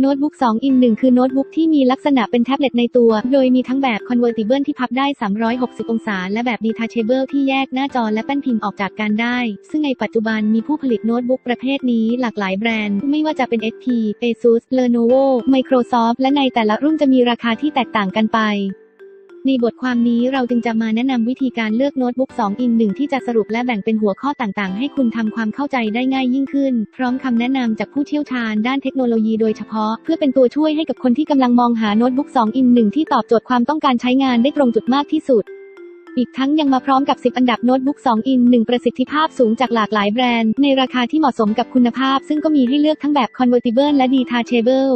โน้ตบุ๊ก2 in 1 คือโน้ตบุ๊กที่มีลักษณะเป็นแท็บเล็ตในตัว โดยมีทั้งแบบ convertible ที่พับได้ 360 องศา และแบบ detachable ที่แยกหน้าจอและแป้นพิมพ์ออกจากกันได้ ซึ่งในปัจจุบันมีผู้ผลิตโน้ตบุ๊กประเภทนี้หลากหลายแบรนด์ ไม่ว่าจะเป็น HP Asus Lenovo Microsoft และในแต่ละรุ่นจะมีราคาที่แตกต่างกันไป ในบทความนี้เราจึงจะมาแนะนำวิธีการเลือกโน้ตบุ๊ก2 in 1 ที่จะสรุปและแบ่งเป็นหัวข้อต่างๆ ให้คุณทำความเข้าใจได้ง่ายยิ่งขึ้น พร้อมคำแนะนำจากผู้เชี่ยวชาญด้านเทคโนโลยีโดยเฉพาะ เพื่อเป็นตัวช่วยให้กับคนที่กำลังมองหาโน้ตบุ๊ก2 in 1 ที่ตอบโจทย์ความต้องการใช้งานได้ตรงจุดมากที่สุดอีกทั้งยังมาพร้อมกับ 10 อันดับโน้ตบุ๊ก2 in 1ประสิทธิภาพสูงจากหลากหลายแบรนด์ ในราคาที่เหมาะสมกับคุณภาพ ซึ่งก็มีให้เลือกทั้งแบบ convertible และ detachable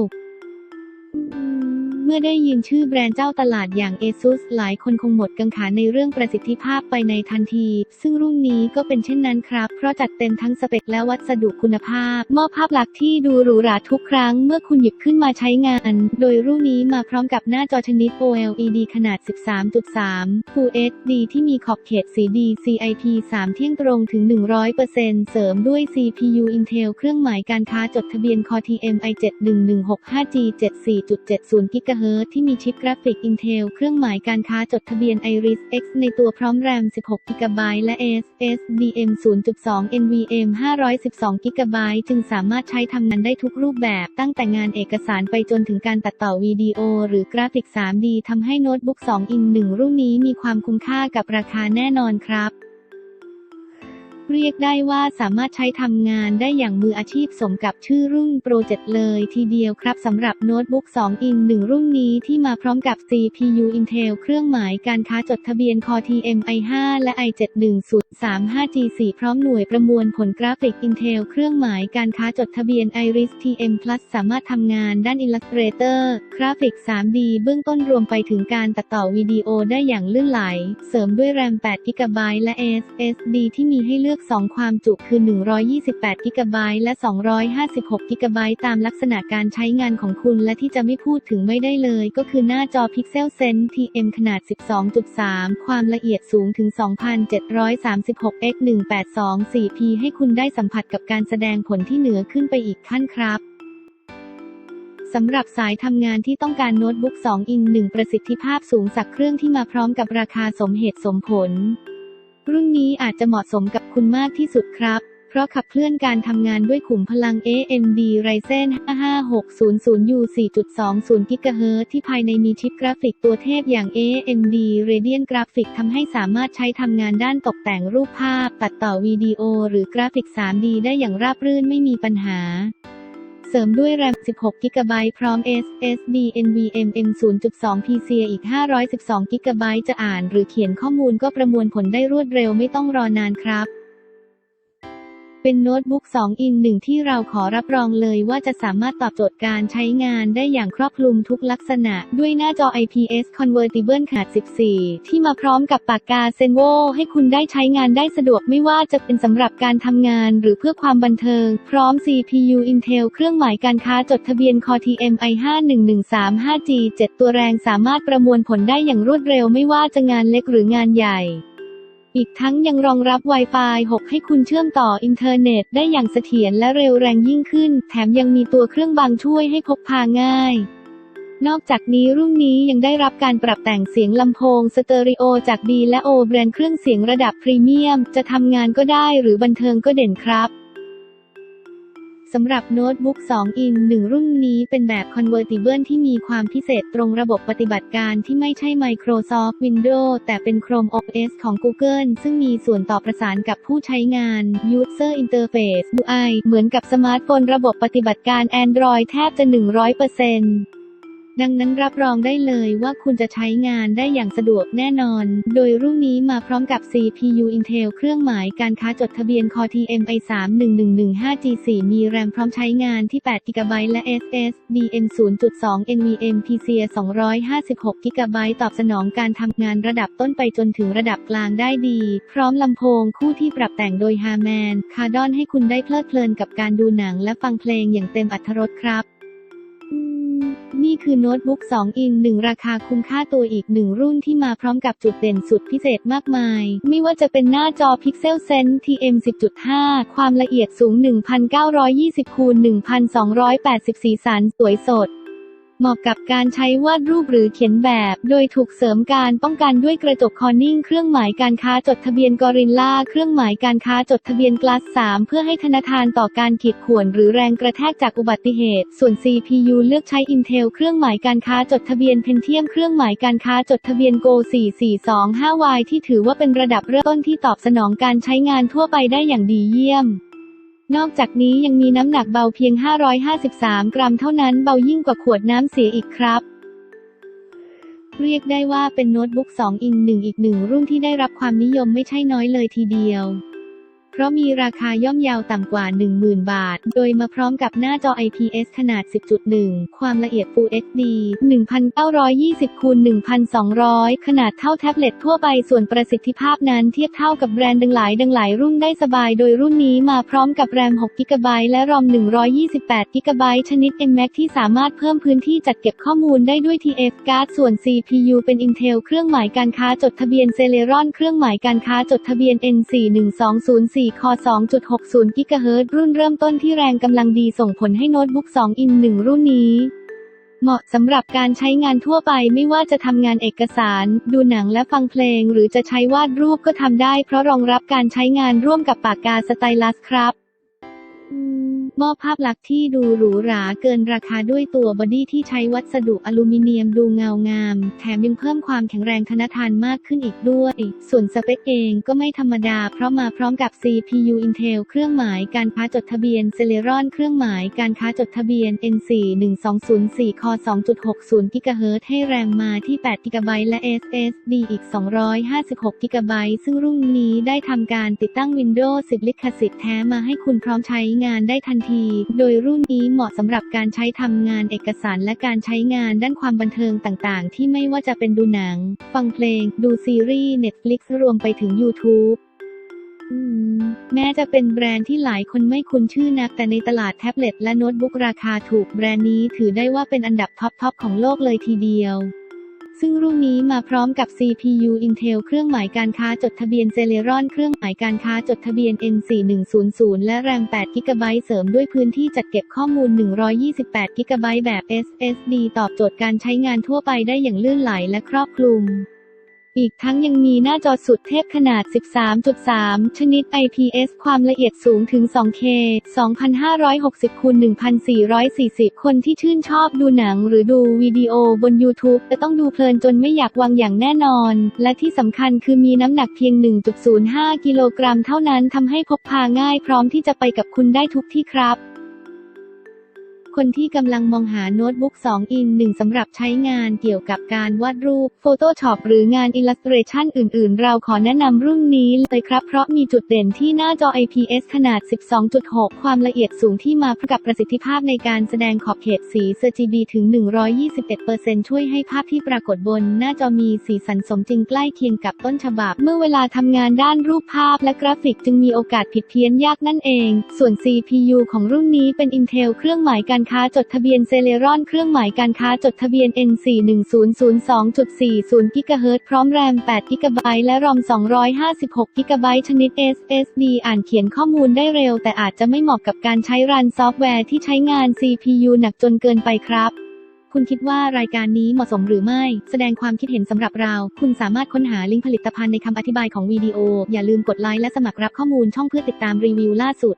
เมื่อได้ยินชื่อแบรนด์เจ้าตลาดอย่าง ASUS หลายคนคงหมดกังขาในเรื่องประสิทธิภาพไปในทันที ซึ่งรุ่นนี้ก็เป็นเช่นนั้นครับ เพราะจัดเต็มทั้งสเปคและวัสดุคุณภาพ มอบภาพลักษณ์ที่ดูหรูหราทุกครั้งเมื่อคุณหยิบขึ้นมาใช้งาน โดยรุ่นนี้มาพร้อมกับหน้าจอชนิด OLED ขนาด 13.3 Full HD ที่มีขอบเขตสีดี CIP 3 เที่ยงตรงถึง 100%เสริมด้วย CPU Intel เครื่องหมายการค้าจดทะเบียน Core TM i7-1165G 74.70 GHz ที่มีชิปกราฟิก Intel เครื่องหมายการค้าจดทะเบียน Iris X ในตัวพร้อมแรม 16 GB และ SSD M0.2 NVMe 512 GB จึงสามารถใช้ทำงานได้ทุกรูปแบบตั้งแต่งานเอกสารไปจนถึงการตัดต่อวิดีโอ หรือกราฟิก 3D ทำให้โน้ตบุ๊ก2 in 1รุ่นนี้มีความคุ้มค่ากับราคาแน่นอนครับ เรียกได้ว่าสามารถใช้ทำงานได้อย่างมืออาชีพสมกับชื่อรุ่นโปรเจกต์เลยทีเดียวครับสำหรับโน้ตบุ๊ก2 in 1รุ่นนี้ที่มาพร้อมกับ CPU Intel เครื่องหมายการค้าจดทะเบียน Core TM i5 และ i7-1035G4 พร้อมหน่วยประมวลผลกราฟิก Intel เครื่องหมายการค้าจดทะเบียน Iris TM Plus สามารถทำงานด้าน Illustrator กราฟิก 3D เบื้องต้นรวมไปถึงการตัดต่อวิดีโอได้อย่างลื่นไหล เสริมด้วยแรม8 GB และ SSD ที่มีให้เลือก2 ความจุคือ 128 GB และ 256 GB ตามลักษณะการใช้งานของคุณและที่จะไม่พูดถึงไม่ได้เลยก็คือหน้าจอ Pixel Sense TM ขนาด 12.3 ความละเอียดสูงถึง 2,736 x 182 4p ให้คุณได้สัมผัสกับการแสดงผลที่เหนือขึ้นไปอีกขั้นครับสำหรับสายทำงานที่ต้องการโน้ตบุ๊ก2 in 1ประสิทธิภาพสูงสักเครื่องที่มาพร้อมกับราคาสมเหตุสมผล รุ่นนี้อาจจะเหมาะสมกับคุณมากที่สุดครับ เพราะขับเคลื่อนการทำงานด้วยขุมพลัง AMD Ryzen 5600U 4.20 GHz ที่ภายในมีชิปกราฟิกตัวเทพอย่าง AMD Radeon Graphics ทำให้สามารถใช้ทำงานด้านตกแต่งรูปภาพ ตัดต่อวิดีโอหรือกราฟิก 3D ได้อย่างราบรื่นไม่มีปัญหา ริมด้วยแรม 16 GB พร้อม SSD NVMe M0.2 PCIe อีก 512 GB จะอ่านหรือเขียนข้อมูลก็ประมวลผลได้รวดเร็วไม่ต้องรอนานครับ เป็นโน้ตบุ๊ก2 in 1ที่เราขอรับรองเลยว่าจะสามารถตอบโจทย์การใช้งานได้อย่างครอบคลุมทุกลักษณะ ด้วยหน้าจอ IPS Convertible ขนาด 14 ที่มาพร้อมกับปากกาเซนโวให้คุณได้ใช้งานได้สะดวกไม่ว่าจะเป็นสำหรับการทำงานหรือเพื่อความบันเทิง พร้อม CPU Intel เครื่องหมายการค้าจดทะเบียน Core TM i5-1135G 7 ตัวแรงสามารถประมวลผลได้อย่างรวดเร็วไม่ว่าจะงานเล็กหรืองานใหญ่ อีกทั้งยังรองรับ Wi-Fi 6 ให้คุณเชื่อมต่ออินเทอร์เน็ตได้อย่างเสถียรและเร็วแรงยิ่งขึ้น แถมยังมีตัวเครื่องบางช่วยให้พกพาง่าย นอกจากนี้รุ่นนี้ยังได้รับการปรับแต่งเสียงลำโพงสเตอริโอจาก B และ O แบรนด์เครื่องเสียงระดับพรีเมียม จะทำงานก็ได้หรือบันเทิงก็เด่นครับ สำหรับโน้ตบุ๊ก2 อิน 1 รุ่นนี้เป็นแบบ Convertible ที่มีความพิเศษตรงระบบปฏิบัติการที่ไม่ใช่ Microsoft Windows แต่เป็น Chrome OS ของ Google ซึ่งมีส่วนต่อประสานกับผู้ใช้งาน User Interface UI เหมือนกับสมาร์ทโฟนระบบปฏิบัติการ Android แทบจะ 100% ดังนั้นรับรองได้เลยว่าคุณจะใช้งานได้อย่างสะดวกแน่นอน โดยรุ่นนี้มาพร้อมกับ CPU Intel เครื่องหมายการค้าจดทะเบียน Core TM i3-1115G4 มีแรมพร้อมใช้งานที่ 8 GB และ SSD M0.2 NVMe PCIe 256 GB ตอบสนองการทำงานระดับต้นไปจนถึงระดับกลางได้ดี พร้อมลำโพงคู่ที่ปรับแต่งโดย Harman Kardon ให้คุณได้เพลิดเพลินกับการดูหนังและฟังเพลงอย่างเต็มอรรถรสครับ นี่คือโน้ตบุ๊ก 2 อิน 1 ราคาคุ้มค่าตัวอีกหนึ่งรุ่นที่มาพร้อมกับจุดเด่นสุดพิเศษมากมาย ไม่ว่าจะเป็นหน้าจอ Pixel Sense TM 10.5 ความละเอียดสูง 1920คูณ1280สีสันสวยสด เหมาะกับการใช้วาดรูปหรือเขียนแบบ โดยถูกเสริมการป้องกันด้วยกระจกคอนิ่ง เครื่องหมายการค้าจดทะเบียนกอริลลาเครื่องหมายการค้าจดทะเบียนกลาส3เพื่อให้ธนาคารต่อการขีดข่วน หรือแรงกระแทกจากอุบัติเหตุ ส่วน CPU เลือกใช้ Intel เครื่องหมายการค้าจดทะเบียน Pentium เครื่องหมายการค้าจดทะเบียน Go 4425Y ที่ถือว่าเป็นระดับเริ่มต้นที่ตอบสนองการใช้งานทั่วไปได้อย่างดีเยี่ยม นอกจากนี้ยังมีน้ำหนักเบาเพียง 553 กรัมเท่านั้นเบายิ่งกว่าขวดน้ำเสียอีกครับ เรียกได้ว่าเป็นโน้ตบุ๊ก 2 อิน 1 อีกหนึ่งรุ่นที่ได้รับความนิยมไม่ใช่น้อยเลยทีเดียว เพราะมีราคาย่อมเยาวต่ำกว่า 10,000 บาท โดยมาพร้อมกับหน้าจอ IPS ขนาด 10.1 ความละเอียด Full HD 1920คูณ1200 ขนาดเท่าแท็บเล็ตทั่วไป ส่วนประสิทธิภาพนั้นเทียบเท่ากับแบรนด์ดังหลายดังหลายรุ่นได้สบาย โดยรุ่นนี้มาพร้อมกับแรม6 g b และรอม128 g b ชนิด M-Max ที่สามารถเพิ่มพื้นที่จัดเก็บข้อมูลได้ด้วย TF Card ส่วน CPU เป็น Intel เครื่องหมายการค้าจดทะเบียน Celeron เครื่องหมายการค้าจดทะเบียน4 คอ 2.60 กิกะเฮิรตซ์รุ่นเริ่มต้นที่แรงกำลังดีส่งผลให้โน้ตบุ๊ก 2 อิน 1 รุ่นนี้ เหมาะสำหรับการใช้งานทั่วไปไม่ว่าจะทำงานเอกสาร ดูหนังและฟังเพลง หรือจะใช้วาดรูปก็ทำได้เพราะรองรับการใช้งานร่วมกับปากกาสไตลัสครับ มอบภาพลักษณ์ที่ดูหรูหราเกินราคาด้วยตัวบอดี้ที่ใช้วัสดุอลูมิเนียมดูเงางาม แถมยังเพิ่มความแข็งแรงทนทานมากขึ้นอีกด้วย ส่วนสเปคเองก็ไม่ธรรมดาเพราะมาพร้อมกับ CPU Intel เครื่องหมายการค้าจดทะเบียน Celeron เครื่องหมายการค้าจดทะเบียน N41204 คอ2.60 GHz ให้แรมมาที่ 8 GB และ SSD อีก 256 GB ซึ่งรุ่นนี้ได้ทำการติดตั้ง Windows 10 ลิขสิทธิ์แท้มาให้คุณพร้อมใช้งานได้ทันที โดยรุ่นนี้เหมาะสำหรับการใช้ทำงานเอกสารและการใช้งานด้านความบันเทิงต่างๆ ที่ไม่ว่าจะเป็นดูหนัง ฟังเพลง ดูซีรีส์ Netflix รวมไปถึง YouTube แม้จะเป็นแบรนด์ที่หลายคนไม่คุ้นชื่อนัก แต่ในตลาดแท็บเล็ตและโน้ตบุ๊กราคาถูกแบรนด์นี้ถือได้ว่าเป็นอันดับท็อปๆของโลกเลยทีเดียว ซึ่งรุ่นนี้มาพร้อมกับ CPU Intel เครื่องหมายการค้าจดทะเบียน Celeron เครื่องหมายการค้าจดทะเบียน N4100 และแรม8 GB เสริมด้วยพื้นที่จัดเก็บข้อมูล 128 GB แบบ SSD ตอบโจทย์การใช้งานทั่วไปได้อย่างลื่นไหลและครอบคลุม อีกทั้งยังมีหน้าจอสุดเทพขนาด 13.3 ชนิด IPS ความละเอียดสูงถึง 2K 2560คูณ1440 คนที่ชื่นชอบดูหนังหรือดูวิดีโอบน YouTube จะต้องดูเพลินจนไม่อยากวางอย่างแน่นอน และที่สำคัญคือมีน้ำหนักเพียง 1.05 กิโลกรัมเท่านั้นทำให้พกพาง่ายพร้อมที่จะไปกับคุณได้ทุกที่ครับ คนที่กำลังมองหาโน้ตบุ๊ก 2 อิน 1 สำหรับใช้งานเกี่ยวกับการวาดรูป Photoshop หรืองาน Illustration อื่น ๆ เราขอแนะนำรุ่นนี้เลยครับ เพราะมีจุดเด่นที่หน้าจอ IPS ขนาด 12.6 ความละเอียดสูงที่มาพร้อมกับประสิทธิภาพในการแสดงขอบเขตสี RGB ถึง 121%ช่วยให้ภาพที่ปรากฏบน หน้าจอมีสีสันสมจริงใกล้เคียงกับต้นฉบับ เมื่อเวลาทำงานด้านรูปภาพและกราฟิกจึงมีโอกาสผิดเพี้ยนยากนั่นเอง ส่วน CPU ของรุ่นนี้เป็น Intel เครื่องหมายการค้าจดทะเบียน Celeron เครื่องหมายการค้าจดทะเบียน N41002.40 GHz พร้อมแรม8 GB และรอม 256 GB ชนิด SSD อ่านเขียนข้อมูลได้เร็ว แต่อาจจะไม่เหมาะกับการใช้รันซอฟต์แวร์ที่ใช้งาน CPU หนักจนเกินไปครับคุณคิดว่ารายการนี้เหมาะสมหรือไม่ แสดงความคิดเห็นสำหรับเรา คุณสามารถค้นหาลิงก์ผลิตภัณฑ์ในคำอธิบายของวิดีโอ อย่าลืมกดไลค์และสมัครรับข้อมูลช่องเพื่อติดตามรีวิวล่าสุด